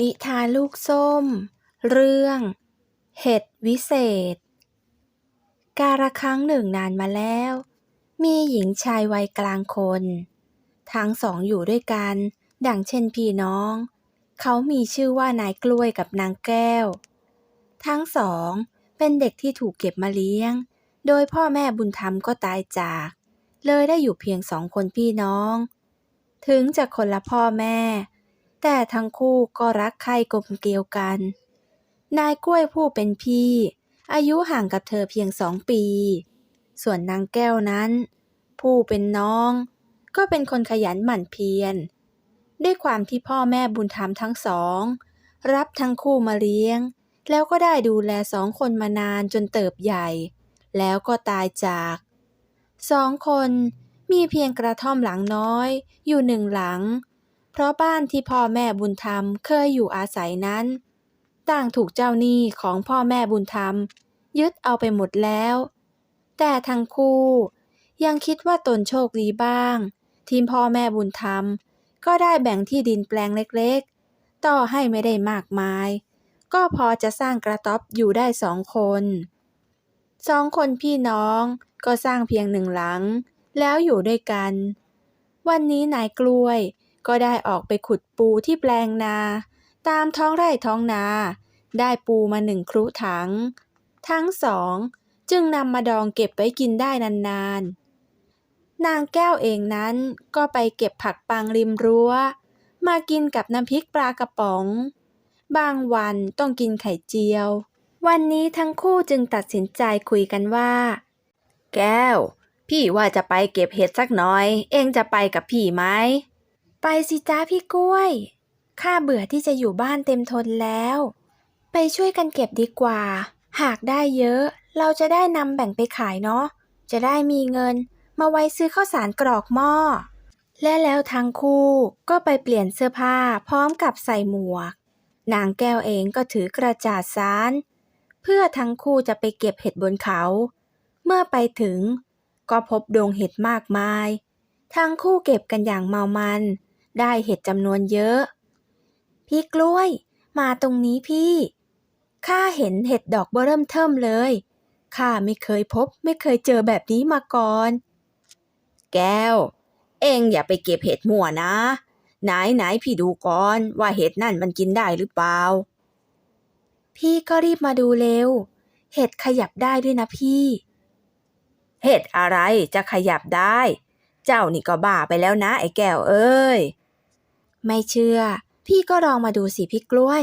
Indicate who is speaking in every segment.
Speaker 1: นิทานลูกส้ม เรื่อง เห็ดวิเศษ กาละครั้งหนึ่งนานมาแล้ว มีหญิงชายวัยกลางคน ทั้งสองอยู่ด้วยกัน ดังเช่นพี่น้อง เขามีชื่อว่านายกล้วยกับนางแก้ว ทั้งสองเป็นเด็กที่ถูกเก็บมาเลี้ยง โดยพ่อแม่บุญธรรมก็ตายจาก เลยได้อยู่เพียงสองคนพี่น้อง ถึงจะคนละพ่อแม่ แต่ทั้งคู่ก็รักใคร่กลมเกลียวกัน นายกล้วยผู้เป็นพี่ อายุห่างกับเธอเพียงสองปี ส่วนนางแก้วนั้น ผู้เป็นน้อง ก็เป็นคนขยันหมั่นเพียร ด้วยความที่พ่อแม่บุญธรรมทั้งสอง รับทั้งคู่มาเลี้ยง แล้วก็ได้ดูแลสองคนมานานจนเติบใหญ่ แล้วก็ตายจากสองคนมีเพียงกระท่อมหลังน้อย อยู่หนึ่งหลัง เพราะบ้านที่พ่อแม่บุญธรรมเคยอยู่อาศัยนั้น ต่างถูกเจ้าหนี้ของพ่อแม่บุญธรรม ยึดเอาไปหมดแล้ว แต่ทั้งคู่ ยังคิดว่าตนโชคดีบ้าง ที่พ่อแม่บุญธรรม ก็ได้แบ่งที่ดินแปลงเล็กๆ ต่อให้ไม่ได้มากมาย ก็พอจะสร้างกระต๊อบอยู่ได้สองคนสองคนพี่น้องก็สร้างเพียงหนึ่งหลัง แล้วอยู่ด้วยกัน วันนี้นายกล้วย ก็ได้ออกไปขุดปูที่แปลงนา ตามท้องไร่ท้องนา ได้ปูมาหนึ่งครุถัง ทั้งสองจึงนำมาดองเก็บไว้กินได้นานๆ นางแก้วเองนั้นก็ไปเก็บผักปังริมรั้ว มากินกับน้ำพริกปลากระป๋อง บางวันต้องกินไข่เจียว วันนี้ทั้งคู่จึงตัดสินใจคุยกันว่า แก้ว พี่ว่าจะไปเก็บเห็ดสักหน่อย เองจะไปกับพี่ไหม ไปสิจ้าพี่กล้วย ข้าเบื่อที่จะอยู่บ้านเต็มทนแล้ว ไปช่วยกันเก็บดีกว่า หากได้เยอะ เราจะได้นำแบ่งไปขายเนาะ จะได้มีเงิน มาไว้ซื้อข้าวสารกรอกหม้อ และแล้วทั้งคู่ก็ไปเปลี่ยนเสื้อผ้าพร้อมกับใส่หมวก นางแก้วเองก็ถือกระจาดสาร เพื่อทั้งคู่จะไปเก็บเห็ดบนเขา เมื่อไปถึง ก็พบดงเห็ดมากมาย ทั้งคู่เก็บกันอย่างเมามัน ได้เห็ดจำนวนเยอะ พี่กล้วย มาตรงนี้พี่ ข้าเห็นเห็ดดอกเบอเริ่มเทิมเลย ข้าไม่เคยพบไม่เคยเจอแบบนี้มาก่อน แก้ว เองอย่าไปเก็บเห็ดมั่วนะ ไหนไหนพี่ดูก่อนว่าเห็ดนั่นมันกินได้หรือเปล่า พี่ก็รีบมาดูเร็ว เห็ดขยับได้ด้วยนะพี่ เห็ดอะไรจะขยับได้ เจ้านี่ก็บ้าไปแล้วนะไอ้แก้วเอ้ย ไม่เชื่อ พี่ก็ลองมาดูสิพี่กล้วย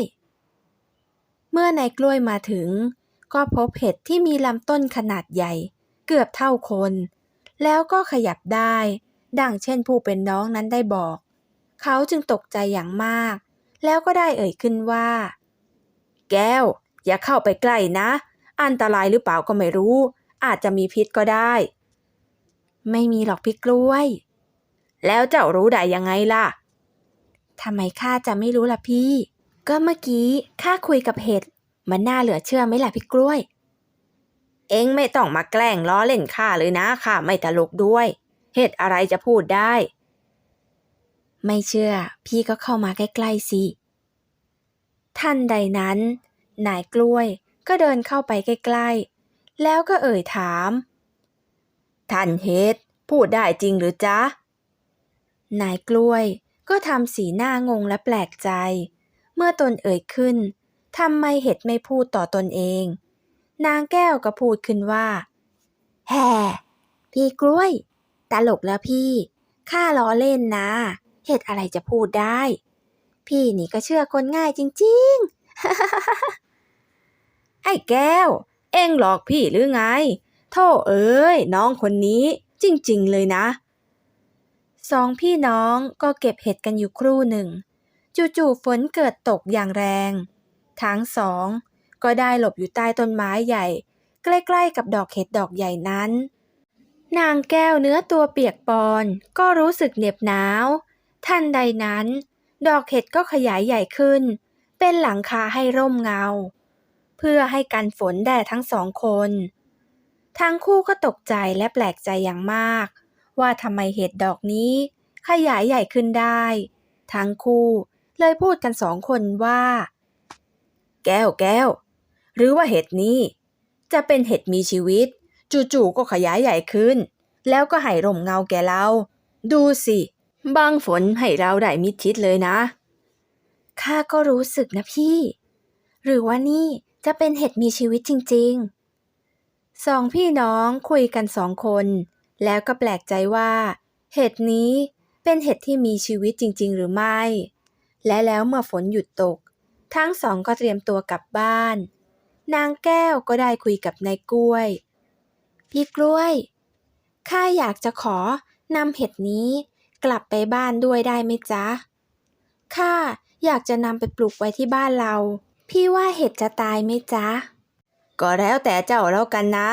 Speaker 1: เมื่อนายกล้วยมาถึง ก็พบเห็ดที่มีลำต้นขนาดใหญ่ เกือบเท่าคน แล้วก็ขยับได้ ดังเช่นผู้เป็นน้องนั้นได้บอก เขาจึงตกใจอย่างมาก แล้วก็ได้เอ่ยขึ้นว่า แก้ว อย่าเข้าไปใกล้นะ อันตรายหรือเปล่าก็ไม่รู้ อาจจะมีพิษก็ได้ ไม่มีหรอกพี่กล้วย แล้วเจ้ารู้ได้ยังไงล่ะ ทำไมข้าจะไม่รู้ล่ะพี่ ก็เมื่อกี้ข้าคุยกับเห็ด มันน่าเหลือเชื่อไหมล่ะพี่กล้วย เอ็งไม่ต้องมาแกล้งล้อเล่นข้าเลยนะข้าไม่ตลกด้วย เห็ดอะไรจะพูดได้ ไม่เชื่อ พี่ก็เข้ามาใกล้ๆสิทันใดนั้น นายกล้วยก็เดินเข้าไปใกล้ๆ แล้วก็เอ่ยถาม ท่านเฮดพูดได้จริงหรือจ๊ะ นายกล้วย ก็ทำสีหน้างงและแปลกใจ เมื่อตนเอ่ยขึ้นทำไมเห็ดไม่พูดต่อตนเอง นางแก้วก็พูดขึ้นว่าแฮ่พี่กล้วย ตลกแล้วพี่ข้าล้อเล่นนะ เห็ดอะไรจะพูดได้ พี่นี่ก็เชื่อคนง่ายจริงๆ ไอ้แก้ว เอ็งหลอกพี่หรือไง โธ่เอ้ย น้องคนนี้จริง ๆ เลยนะ สองพี่น้องก็เก็บเห็ดกันอยู่ครู่หนึ่ง จู่ๆฝนเกิดตกอย่างแรง ทั้งสองก็ได้หลบอยู่ใต้ต้นไม้ใหญ่ ใกล้ๆกับดอกเห็ดดอกใหญ่นั้น นางแก้วเนื้อตัวเปียกปอนก็รู้สึกเหน็บหนาว ทันใดนั้น ดอกเห็ดก็ขยายใหญ่ขึ้น เป็นหลังคาให้ร่มเงา เพื่อให้กันฝนแด่ทั้งสองคน ทั้งคู่ก็ตกใจและแปลกใจอย่างมาก ว่าทำไมเห็ดดอกนี้ขยายใหญ่ขึ้นได้ ทั้งคู่เลยพูดกันสองคนว่า แก้วแก้ว หรือว่าเห็ดนี้ จะเป็นเห็ดมีชีวิต จู่ๆก็ขยายใหญ่ขึ้น แล้วก็ให้ร่มเงาแก่เรา ดูสิบังฝนให้เราได้มิดชิดเลยนะข้าก็รู้สึกนะพี่ หรือว่านี่จะเป็นเห็ดมีชีวิตจริง ๆ สองพี่น้องคุยกันสองคน แล้วก็แปลกใจว่า เห็ดนี้เป็นเห็ดที่มีชีวิตจริง ๆ หรือไม่ และแล้วเมื่อฝนหยุดตก ทั้งสองก็เตรียมตัวกลับบ้าน นางแก้วก็ได้คุยกับนายกล้วย พี่กล้วย ข้าอยากจะขอนำเห็ดนี้กลับไปบ้านด้วยได้ไหมจ๊ะ ข้าอยากจะนำไปปลูกไว้ที่บ้านเรา พี่ว่าเห็ดจะตายไหมจ๊ะ ก็แล้วแต่เจ้าแล้วกันนะ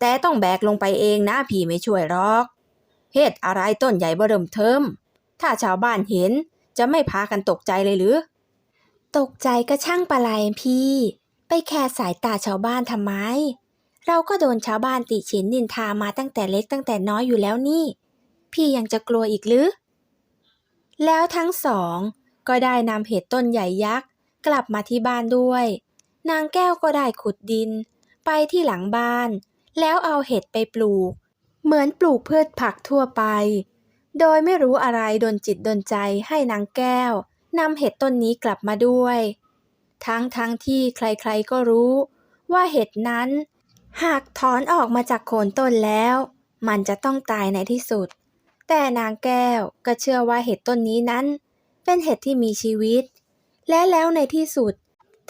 Speaker 1: แต่ต้องแบกลงไปเองนะพี่ไม่ช่วยหรอกเห็ดอะไรต้นใหญ่เบอเริ่มเทิม ถ้าชาวบ้านเห็นจะไม่พากันตกใจเลยหรือ ตกใจก็ช่างปะไรพี่ ไปแคร์สายตาชาวบ้านทำไม เราก็โดนชาวบ้านติฉินนินทามาตั้งแต่เล็กตั้งแต่น้อยอยู่แล้วนี่ พี่ยังจะกลัวอีกหรือ แล้วทั้งสอง ก็ได้นำเห็ดต้นใหญ่ยักษ์กลับมาที่บ้านด้วย นางแก้วก็ได้ขุดดิน ไปที่หลังบ้าน แล้วเอาเห็ดไปปลูก เหมือนปลูกพืชผักทั่วไป โดยไม่รู้อะไรดนจิตดนใจให้นางแก้วนำเห็ดต้นนี้กลับมาด้วย ทั้งทั้งที่ใครๆก็รู้ ว่าเห็ดนั้น หากถอนออกมาจากโคนต้นแล้ว มันจะต้องตายในที่สุด แต่นางแก้วก็เชื่อว่าเห็ดต้นนี้นั้น เป็นเห็ดที่มีชีวิต และแล้วในที่สุด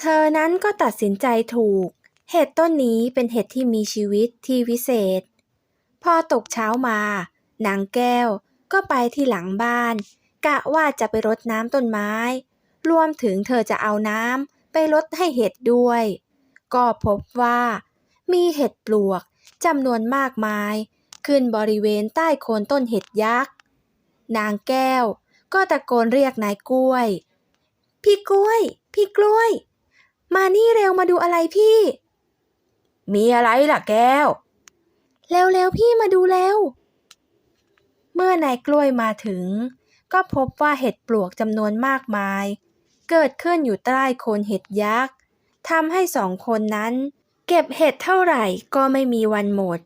Speaker 1: เธอนั้นก็ตัดสินใจถูก เห็ดต้นนี้เป็นเห็ดที่มีชีวิตที่วิเศษ พอตกเช้ามานางแก้วก็ไปที่หลังบ้าน กะว่าจะไปรดน้ำต้นไม้ รวมถึงเธอจะเอาน้ำไปรดให้เห็ดด้วย ก็พบว่า มีเห็ดปลวกจำนวนมากมาย ขึ้นบริเวณใต้โคนต้นเห็ดยักษ์ นางแก้วก็ตะโกนเรียกนายกล้วย พี่กล้วย พี่กล้วย มานี่เร็วมาดูอะไรพี่ มีอะไรล่ะแก้ว เร็วๆพี่มาดูเร็วเมื่อนายกล้วยมาถึง ก็พบว่าเห็ดปลวกจำนวนมากมาย เกิดขึ้นอยู่ใต้โคนเห็ดยักษ์ทำให้สองคนนั้น เก็บเห็ดเท่าไหร่ก็ไม่มีวันหมด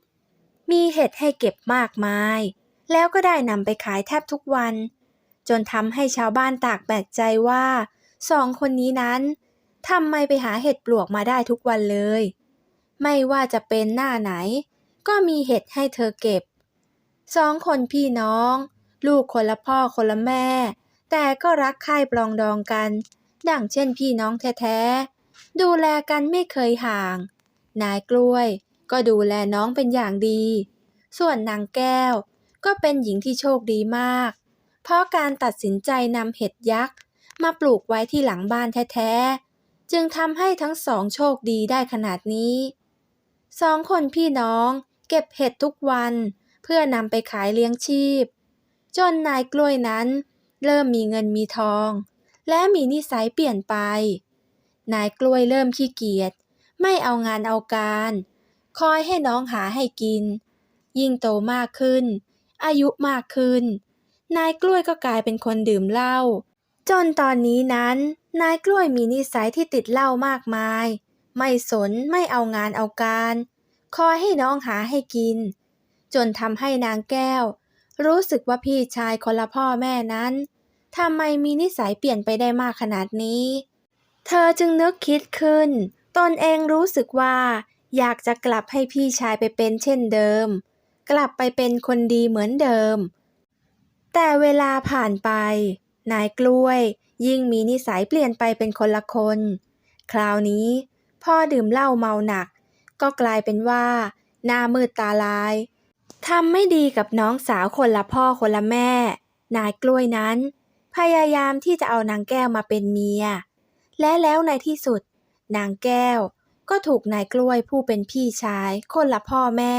Speaker 1: มีเห็ดให้เก็บมากมาย แล้วก็ได้นำไปขายแทบทุกวัน จนทำให้ชาวบ้านตากแปลกใจว่าสองคนนี้นั้นทำไมไปหาเห็ดปลวกมาได้ทุกวันเลย ไม่ว่าจะเป็นหน้าไหน ก็มีเห็ดให้เธอเก็บ สองคนพี่น้อง ลูกคนละพ่อคนละแม่ แต่ก็รักใคร่ปลองดองกัน ดังเช่นพี่น้องแท้ๆ ดูแลกันไม่เคยห่าง นายกล้วยก็ดูแลน้องเป็นอย่างดี ส่วนนางแก้วก็เป็นหญิงที่โชคดีมาก เพราะการตัดสินใจนำเห็ดยักษ์มาปลูกไว้ที่หลังบ้านแท้ๆ จึงทำให้ทั้งสองโชคดีได้ขนาดนี้ สองคนพี่น้องเก็บเห็ดทุกวัน เพื่อนำไปขายเลี้ยงชีพ จนนายกล้วยนั้น เริ่มมีเงินมีทอง และมีนิสัยเปลี่ยนไป นายกล้วยเริ่มขี้เกียจไม่เอางานเอาการ คอยให้น้องหาให้กิน ยิ่งโตมากขึ้น อายุมากขึ้น นายกล้วยก็กลายเป็นคนดื่มเหล้าจนตอนนี้นั้น นายกล้วยมีนิสัยที่ติดเหล้ามากมาย ไม่สนไม่เอางานเอาการ คอยให้น้องหาให้กิน จนทำให้นางแก้ว รู้สึกว่าพี่ชายคนละพ่อแม่นั้นทำไมมีนิสัยเปลี่ยนไปได้มากขนาดนี้ เธอจึงนึกคิดขึ้น ตนเองรู้สึกว่า อยากจะกลับให้พี่ชายไปเป็นเช่นเดิม กลับไปเป็นคนดีเหมือนเดิม แต่เวลาผ่านไป นายกล้วย ยิ่งมีนิสัยเปลี่ยนไปเป็นคนละคน คราวนี้ พ่อดื่มเหล้าเมาหนัก ก็กลายเป็นว่า หน้ามืดตาลายทำไม่ดีกับน้องสาวคนละพ่อคนละแม่ นายกล้วยนั้น พยายามที่จะเอานางแก้วมาเป็นเมีย และแล้วในที่สุด นางแก้วก็ถูกนายกล้วยผู้เป็นพี่ชายคนละพ่อแม่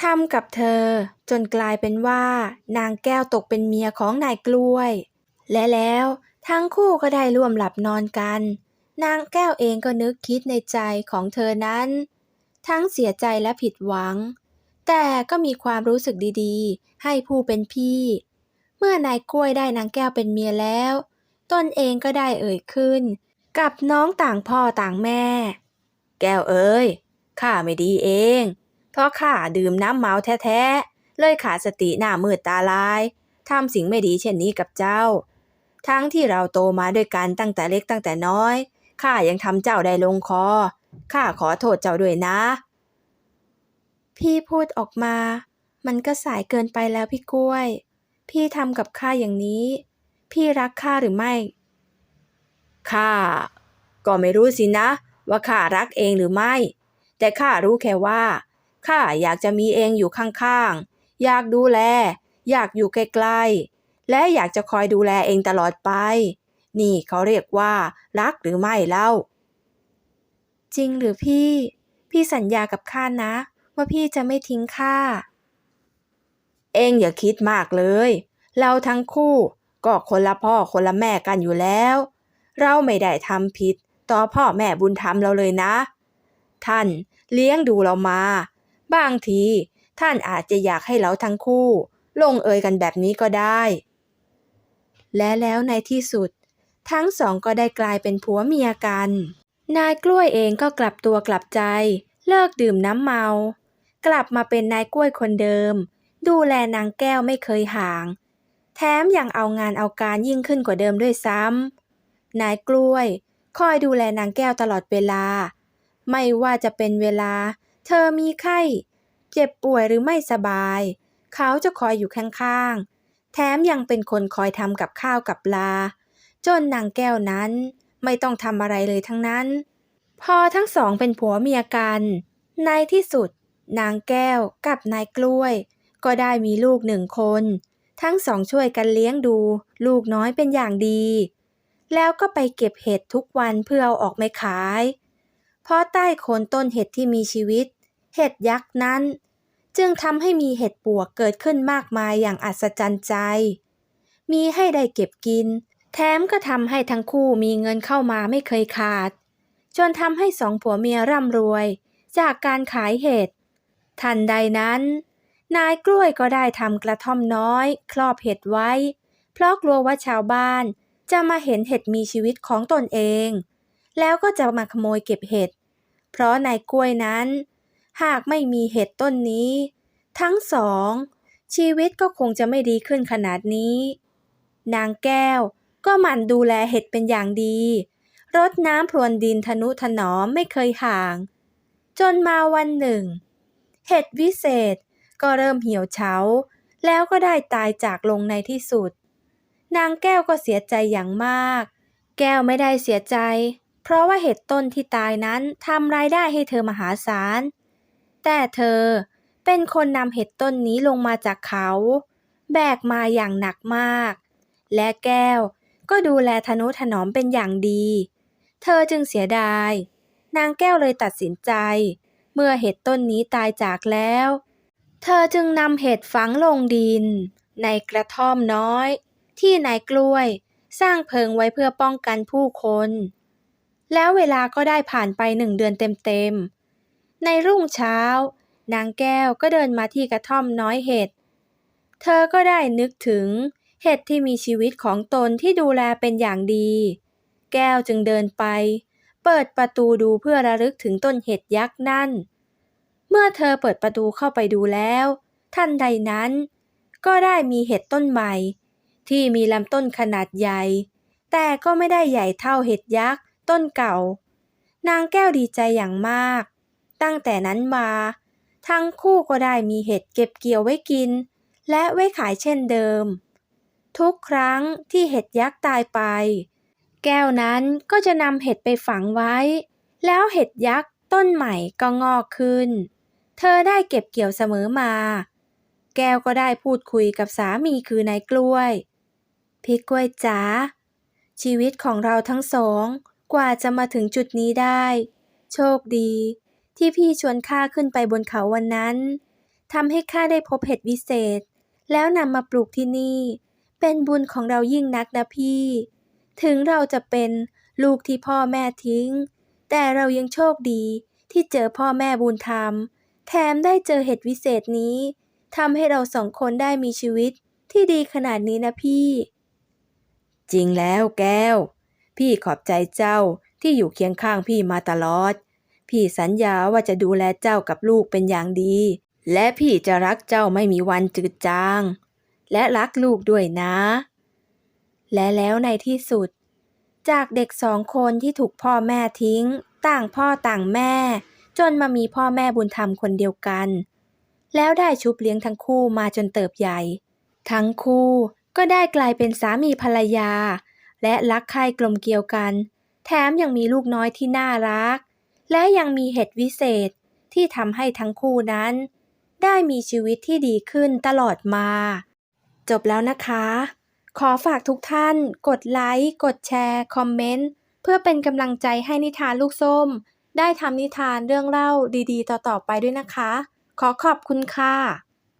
Speaker 1: ทำกับเธอจนกลายเป็นว่า นางแก้วตกเป็นเมียของนายกล้วย และแล้วทั้งคู่ก็ได้ร่วมหลับนอนกัน นางแก้วเองก็นึกคิดในใจของเธอนั้น ทั้งเสียใจและผิดหวัง แต่ก็มีความรู้สึกดีๆ ให้ผู้เป็นพี่ เมื่อนายกล้วยได้นางแก้วเป็นเมียแล้ว ตนเองก็ได้เอ่ยขึ้น กับน้องต่างพ่อต่างแม่ แก้วเอ้ยข้าไม่ดีเอง เพราะข้าดื่มน้ำเมาแท้ๆ เลยขาดสติหน้ามืดตาลายทำสิ่งไม่ดีเช่นนี้กับเจ้า ทั้งที่เราโตมาด้วยกันตั้งแต่เล็กตั้งแต่น้อย ข้ายังทำเจ้าได้ลงคอ ข้าขอโทษเจ้าด้วยนะ พี่พูดออกมา มันก็สายเกินไปแล้วพี่กล้วย พี่ทำกับข้าอย่างนี้ พี่รักข้าหรือไม่ ข้า ก็ไม่รู้สินะ ว่าข้ารักเองหรือไม่ แต่ข้ารู้แค่ว่า ข้าอยากจะมีเองอยู่ข้างๆ อยากดูแล อยากอยู่ใกล้ๆ และอยากจะคอยดูแลเองตลอดไป นี่เขาเรียกว่า รักหรือไม่เล่า จริงหรือพี่ พี่สัญญากับข้านะ ว่าพี่จะไม่ทิ้งข้า เองอย่าคิดมากเลย เราทั้งคู่ก็คนละพ่อคนละแม่กันอยู่แล้ว เราไม่ได้ทำผิด ต่อพ่อแม่บุญธรรมเราเลยนะ ท่านเลี้ยงดูเรามา บางทีท่านอาจจะอยากให้เราทั้งคู่ ลงเอยกันแบบนี้ก็ได้ และแล้วในที่สุด ทั้งสองก็ได้กลายเป็นผัวเมียกัน นายกล้วยเองก็กลับตัวกลับใจ เลิกดื่มน้ำเมา กลับมาเป็นนายกล้วยคนเดิม ดูแลนางแก้วไม่เคยห่าง แถมยังเอางานเอาการยิ่งขึ้นกว่าเดิมด้วยซ้ำนายกล้วย คอยดูแลนางแก้วตลอดเวลา ไม่ว่าจะเป็นเวลา เธอมีไข้ เจ็บป่วยหรือไม่สบาย เขาจะคอยอยู่ข้างๆแถมยังเป็นคนคอยทำกับข้าวกับปลา จนนางแก้วนั้นไม่ต้องทำอะไรเลยทั้งนั้น พอทั้งสองเป็นผัวเมียกัน ในที่สุด นางแก้วกับนายกล้วย ก็ได้มีลูกหนึ่งคน ทั้งสองช่วยกันเลี้ยงดู ลูกน้อยเป็นอย่างดี แล้วก็ไปเก็บเห็ดทุกวันเพื่อเอาออกมาขาย เพราะใต้โคนต้นเห็ดที่มีชีวิต เห็ดยักษ์นั้น จึงทำให้มีเห็ดปวกเกิดขึ้นมากมายอย่างอัศจรรย์ใจ มีให้ได้เก็บกิน แถมก็ทำให้ทั้งคู่มีเงินเข้ามาไม่เคยขาด จนทำให้สองผัวเมียร่ำรวย จากการขายเห็ดทันใดนั้น นายกล้วยก็ได้ทำกระท่อมน้อย ครอบเห็ดไว้ เพราะกลัวว่าชาวบ้านจะมาเห็นเห็ดมีชีวิตของตนเอง แล้วก็จะมาขโมยเก็บเห็ด เพราะนายกล้วยนั้น หากไม่มีเห็ดต้นนี้ ทั้งสอง ชีวิตก็คงจะไม่ดีขึ้นขนาดนี้ นางแก้ว ก็หมั่นดูแลเห็ดเป็นอย่างดี รดน้ำพรวนดินทนุถนอมไม่เคยห่าง จนมาวันหนึ่ง เห็ดวิเศษก็เริ่มเหี่ยวเฉา แล้วก็ได้ตายจากลงในที่สุด นางแก้วก็เสียใจอย่างมาก แก้วไม่ได้เสียใจ เพราะว่าเห็ดต้นที่ตายนั้นทำรายได้ให้เธอมหาศาล แต่เธอเป็นคนนำเห็ดต้นนี้ลงมาจากเขา แบกมาอย่างหนักมาก และแก้ว ก็ดูแลทนุถนอมเป็นอย่างดี เธอจึงเสียดาย นางแก้วเลยตัดสินใจ เมื่อเห็ดต้นนี้ตายจากแล้ว เธอจึงนำเห็ดฝังลงดิน ในกระท่อมน้อย ที่นายกล้วย สร้างเพิงไว้เพื่อป้องกันผู้คน แล้วเวลาก็ได้ผ่านไปหนึ่งเดือนเต็มๆ ในรุ่งเช้า นางแก้วก็เดินมาที่กระท่อมน้อยเห็ด เธอก็ได้นึกถึง เห็ดที่มีชีวิตของตนที่ดูแลเป็นอย่างดี แก้วจึงเดินไป เปิดประตูดูเพื่อระลึกถึงต้นเห็ดยักษ์นั่น เมื่อเธอเปิดประตูเข้าไปดูแล้วทันใดนั้น ก็ได้มีเห็ดต้นใหม่ ที่มีลำต้นขนาดใหญ่ แต่ก็ไม่ได้ใหญ่เท่าเห็ดยักษ์ต้นเก่า นางแก้วดีใจอย่างมาก ตั้งแต่นั้นมา ทั้งคู่ก็ได้มีเห็ดเก็บเกี่ยวไว้กิน และไว้ขายเช่นเดิม ทุกครั้งที่เห็ดยักษ์ตายไป แก้วนั้นก็จะนำเห็ดไปฝังไว้ แล้วเห็ดยักษ์ต้นใหม่ก็งอกขึ้น เธอได้เก็บเกี่ยวเสมอมา แก้วก็ได้พูดคุยกับสามีคือนายกล้วย พี่กล้วยจ๋าชีวิตของเราทั้งสอง กว่าจะมาถึงจุดนี้ได้ โชคดี ที่พี่ชวนข้าขึ้นไปบนเขาวันนั้นทำให้ข้าได้พบเห็ดวิเศษ แล้วนำมาปลูกที่นี่ เป็นบุญของเรายิ่งนักนะพี่ ถึงเราจะเป็นลูกที่พ่อแม่ทิ้ง แต่เรายังโชคดีที่เจอพ่อแม่บุญธรรม แถมได้เจอเห็ดวิเศษนี้ทำให้เราสองคนได้มีชีวิตที่ดีขนาดนี้นะพี่ จริงแล้วแก้ว พี่ขอบใจเจ้าที่อยู่เคียงข้างพี่มาตลอด พี่สัญญาว่าจะดูแลเจ้ากับลูกเป็นอย่างดี และพี่จะรักเจ้าไม่มีวันจืดจาง และรักลูกด้วยนะ และแล้วในที่สุด จากเด็กสองคนที่ถูกพ่อแม่ทิ้ง ต่างพ่อต่างแม่ จนมามีพ่อแม่บุญธรรมคนเดียวกัน แล้วได้ชุบเลี้ยงทั้งคู่มาจนเติบใหญ่ ทั้งคู่ก็ได้กลายเป็นสามีภรรยา และรักใคร่กลมเกลียวกัน แถมยังมีลูกน้อยที่น่ารัก และยังมีเหตุวิเศษที่ทำให้ทั้งคู่นั้น ได้มีชีวิตที่ดีขึ้นตลอดมา จบแล้วนะคะ ขอฝากทุกท่าน กดไลค์ กดแชร์ คอมเมนต์ เพื่อเป็นกำลังใจให้นิทานลูกส้ม ได้ทำนิทานเรื่องเล่าดีๆ ต่อๆไปด้วยนะคะ ขอขอบคุณค่ะ